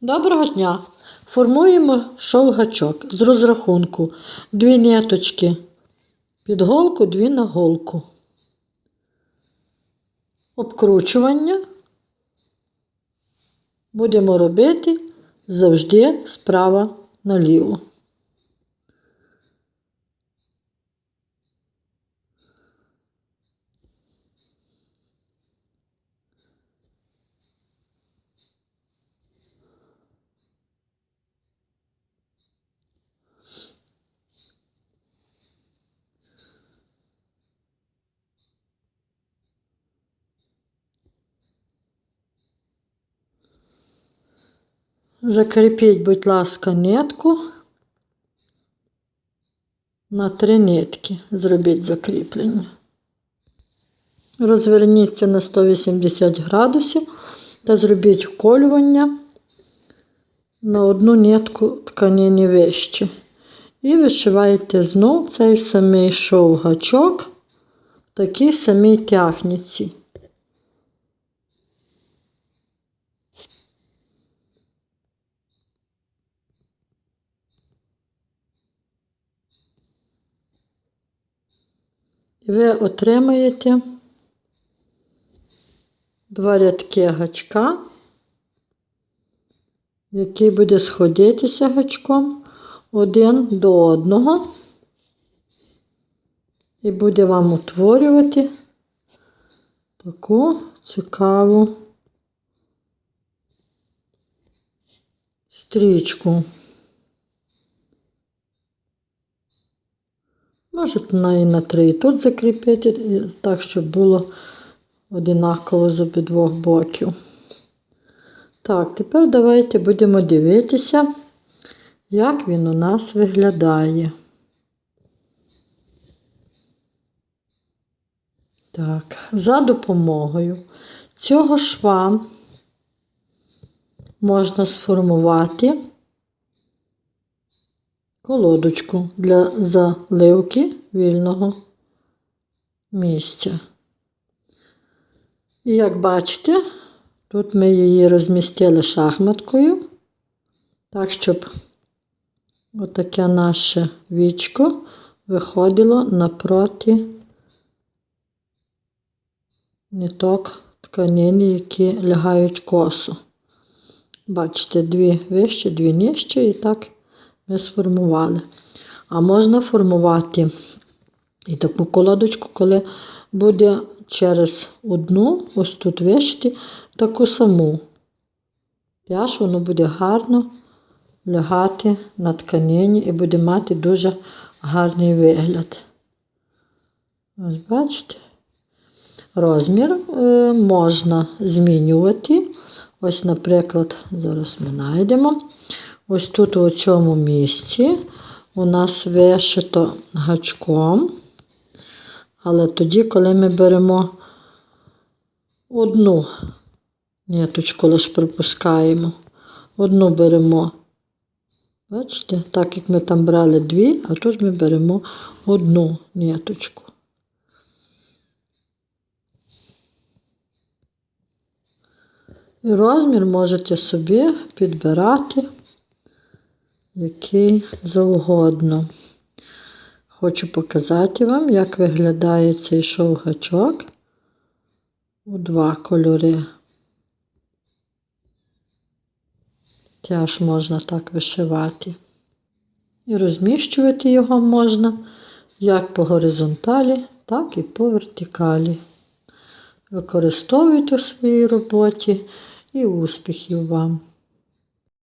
Доброго дня! Формуємо шовгачок з розрахунку дві ниточки під голку, дві на голку. Обкручування будемо робити завжди справа наліво. Закріпіть, будь ласка, нитку на три нитки. Зробіть закріплення. Розверніться на 180 градусів та зробіть вколювання на одну нитку тканини вище. І вишиваєте знов цей самий шовгачок в такій самій тягниці. І ви отримаєте два рядки гачка, який буде сходитися гачком один до одного, і буде вам утворювати таку цікаву стрічку. Можете на і на три і тут закріпити, так, щоб було одинаково з обидвох боків. Так, тепер давайте будемо дивитися, як він у нас виглядає. Так, за допомогою цього шва можна сформувати колодочку для заливки вільного місця. І як бачите, тут ми її розмістили шахматкою, так, щоб отаке наше вічко виходило напроти ниток тканини, які лягають косо. Бачите, дві вище, дві нижче, і так ми сформували. А можна формувати і таку колодочку, коли буде через одну, ось тут вишити, таку саму. Аж воно буде гарно лягати на тканині і буде мати дуже гарний вигляд. Ось бачите? Розмір е, можна змінювати. Ось, наприклад, зараз ми знайдемо. Ось тут у цьому місці у нас вишито гачком. Але тоді, коли ми беремо одну ниточку, лише пропускаємо, одну беремо, бачите, так як ми там брали дві, а тут ми беремо одну ниточку. І розмір можете собі підбирати який завгодно. Хочу показати вам, як виглядає цей шовгачок у два кольори. Теж можна так вишивати. І розміщувати його можна як по горизонталі, так і по вертикалі. Використовуйте у своїй роботі і успіхів вам!